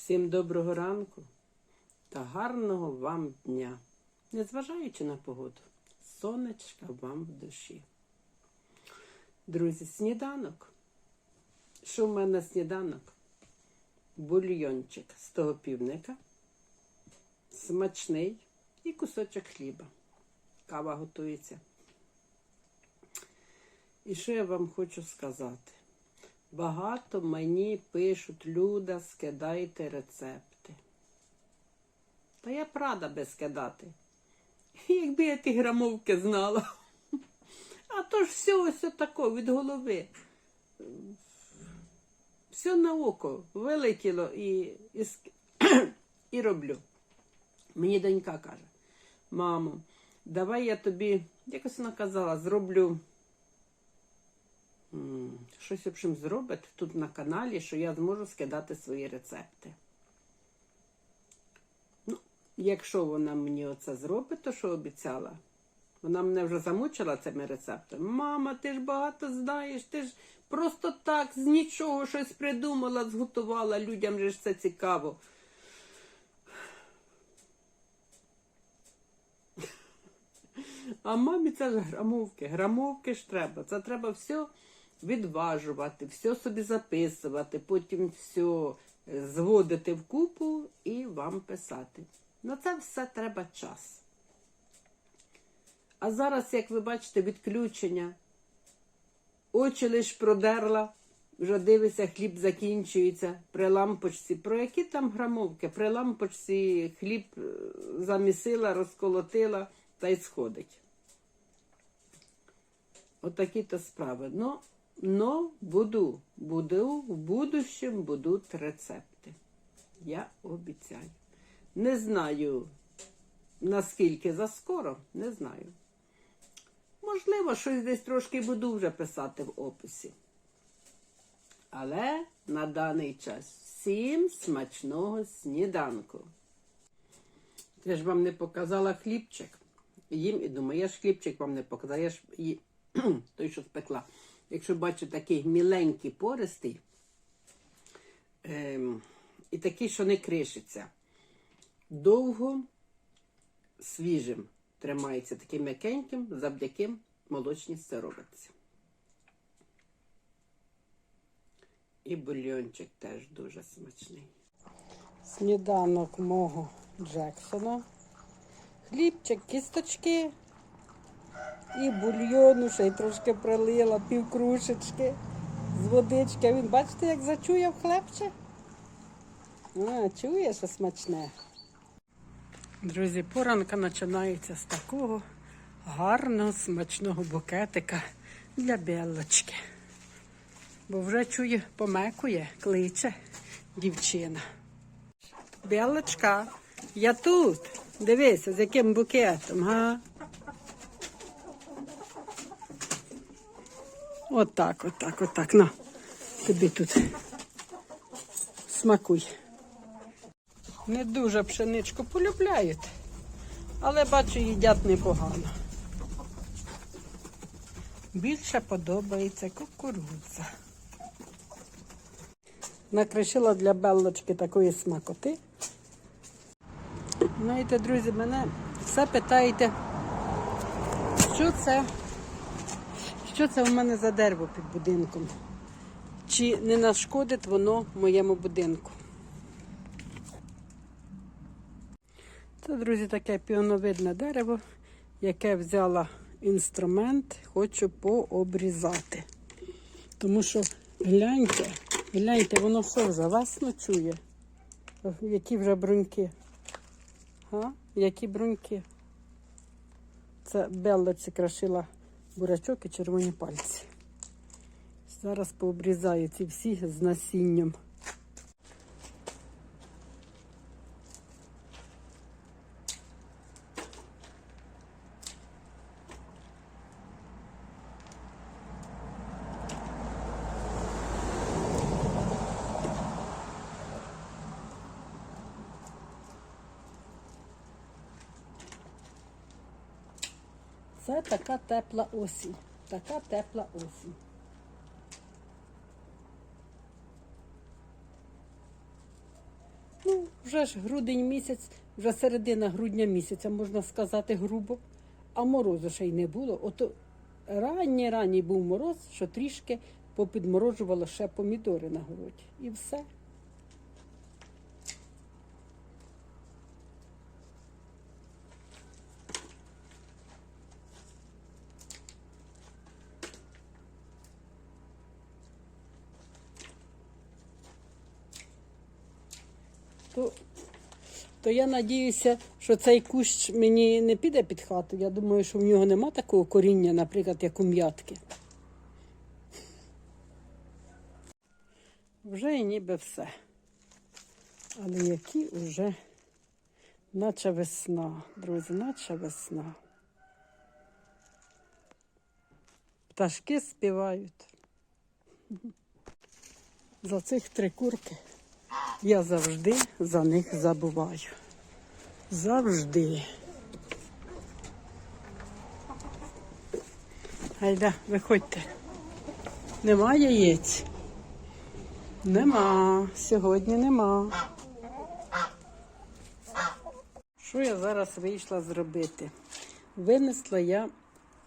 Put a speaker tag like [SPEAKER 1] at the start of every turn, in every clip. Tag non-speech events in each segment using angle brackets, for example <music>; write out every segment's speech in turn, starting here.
[SPEAKER 1] Всім доброго ранку та гарного вам дня, незважаючи на погоду, сонечка вам в душі. Друзі, сніданок. Що в мене сніданок? Бульйончик з того півника, смачний і кусочок хліба. Кава готується. І що я вам хочу сказати? Багато мені пишуть, Люда, скидайте рецепти. Та я б рада би скидати. Якби я ті грамовки знала. А то ж все ось тако від голови. Все на око вилетіло і, і, і роблю. Мені донька каже: мамо, давай я тобі, якось вона казала, зроблю щось общем, зробить тут на каналі, що я зможу скидати свої рецепти. Ну, якщо вона мені оце зробить, то що обіцяла. Вона мене вже замучила цими рецептами. Мама, ти ж багато знаєш, ти ж просто так з нічого щось придумала, зготувала. Людям же ж це цікаво. А мамі це ж грамовки. Грамовки ж треба. Це треба все відважувати, все собі записувати, потім все зводити в купу і вам писати. На це все треба час. А зараз, як ви бачите, відключення. Очі лиш продерла, вже дивися, хліб закінчується при лампочці. Про які там грамовки? При лампочці хліб е, замісила, розколотила та й сходить. Отакі то справи. Ну, но буду, буду, в будущем будуть рецепти. Я обіцяю. Не знаю, наскільки заскоро, не знаю. Можливо, щось десь трошки буду вже писати в описі. Але на даний час всім смачного сніданку. Я ж вам не показала хлібчик. Їм і думаю, я ж хлібчик вам не показала, я ж <clears throat> той, що спекла. Якщо бачите, такий міленький пористий ем, і такий, що не кришиться. Довго свіжим тримається таким м'якеньким, завдяки молочній сировиці. І бульйончик теж дуже смачний. Сніданок мого Джексона. Хлібчик, кісточки і бульйону ще й трошки пролила, півкрушечки з водички. Він бачите, як зачує в хлебче? А, чує, що смачне. Друзі, поранка починається з такого гарного смачного букетика для білочки. Бо вже чує, помекує, кличе дівчина. Білочка, я тут. Дивися, з яким букетом, га? Отак, отак, отак. На, тобі тут смакуй. Не дуже пшеничку полюбляють, але бачу, їдять непогано. Більше подобається кукурудза. Накришила для беллочки такої смакоти. Знаєте, друзі, мене все питаєте, що це, що це у мене за дерево під будинком? Чи не нашкодить воно моєму будинку? Це, друзі, таке піоновидне дерево, яке взяла інструмент, хочу пообрізати. Тому що гляньте, гляньте, воно що вже вас ночує. Які вже бруньки. А? Які бруньки. Це беллоці крашила бурячок і червоні пальці. Зараз пообрізаю ці всі з насінням. Це така тепла осінь. Така тепла осінь. Ну, Вже ж грудень місяць, вже середина грудня місяця, можна сказати, грубо, а морозу ще й не було. Ото ранній ранній був мороз, що трішки попідморожувало ще помідори на городі. І все. То, то я надіюся, що цей кущ мені не піде під хату. Я думаю, що в нього нема такого коріння, наприклад, як у м'ятки. Вже і ніби все. Але які вже, наче весна, друзі, наче весна. Пташки співають. За цих три курки я завжди за них забуваю. Завжди. Гайда, виходьте. Нема яєць? Нема. Сьогодні нема. Що я зараз вийшла зробити? Винесла я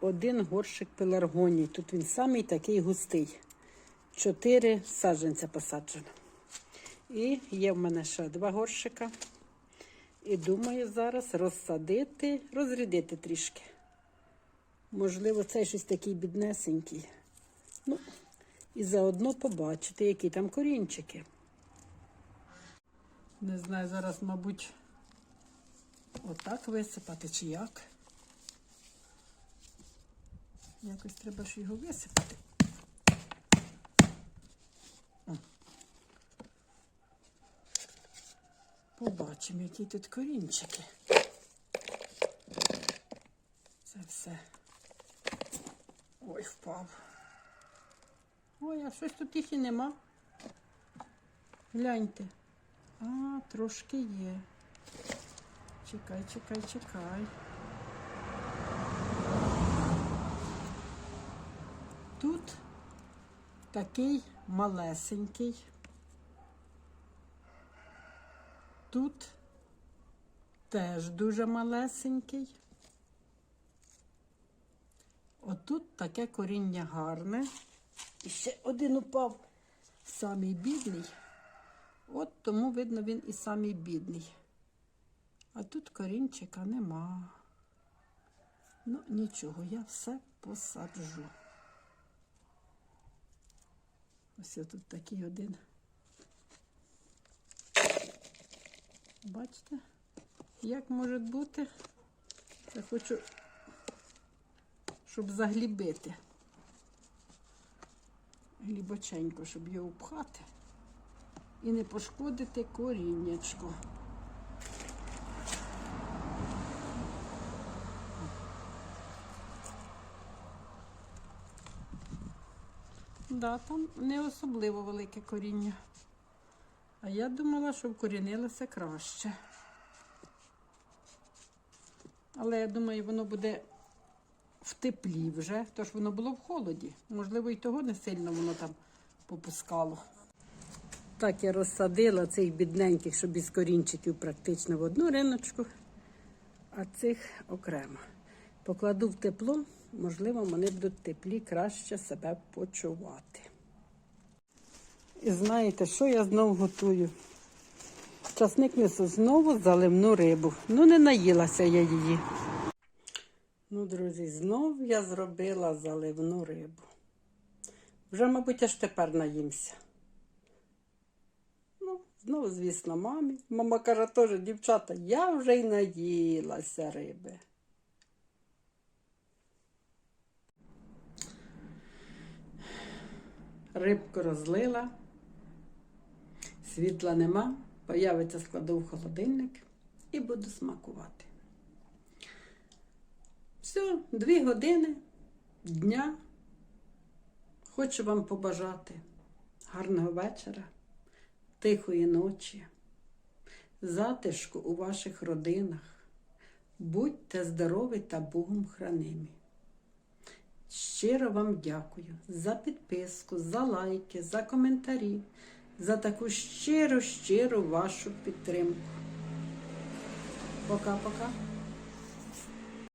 [SPEAKER 1] один горщик пеларгоній. Тут він самий такий густий. Чотири саджанця посаджено. І є в мене ще два горщика. І думаю зараз розсадити, розрядити трішки. Можливо, цей щось такий біднесенький. Ну, і заодно побачити, які там корінчики. Не знаю, зараз, мабуть, отак висипати чи як. Якось треба ж його висипати. Побачимо, які тут корінчики. Це все. Ой, впав. Ой, а щось тут їх і нема. Гляньте. А, трошки є. Чекай, чекай, чекай. Тут такий малесенький. Тут теж дуже малесенький. Отут таке коріння гарне. І ще один упав самий бідний. От тому, видно, він і самий бідний. А тут корінчика нема. Ну, нічого, я все посаджу. Ось тут такий один. Бачите, як може бути? Я хочу, щоб заглібити. Глібоченько, щоб його впхати і не пошкодити коріннячко. Да, там не особливо велике коріння. А я думала, що вкорінилося краще. Але я думаю, воно буде в теплі вже, тож воно було в холоді. Можливо, і того не сильно воно там попускало. Так я розсадила цих бідненьких, щоб із корінчиків практично в одну риночку, а цих окремо. Покладу в тепло, можливо, вони будуть теплі краще себе почувати. І знаєте, що я знову готую? Часник несу знову заливну рибу. Ну, не наїлася я її. Ну, друзі, знов я зробила заливну рибу. Вже, мабуть, аж тепер наїмся. Ну, знову, звісно, мамі. Мама каже теж, дівчата, я вже й наїлася риби. Рибку розлила. Світла нема, появиться складу в холодильник і буду смакувати. Все, дві години дня. Хочу вам побажати гарного вечора, тихої ночі, затишку у ваших родинах. Будьте здорові та Богом хранимі. Щиро вам дякую за підписку, за лайки, за коментарі, за таку щиру, щиру вашу підтримку. Пока-пока.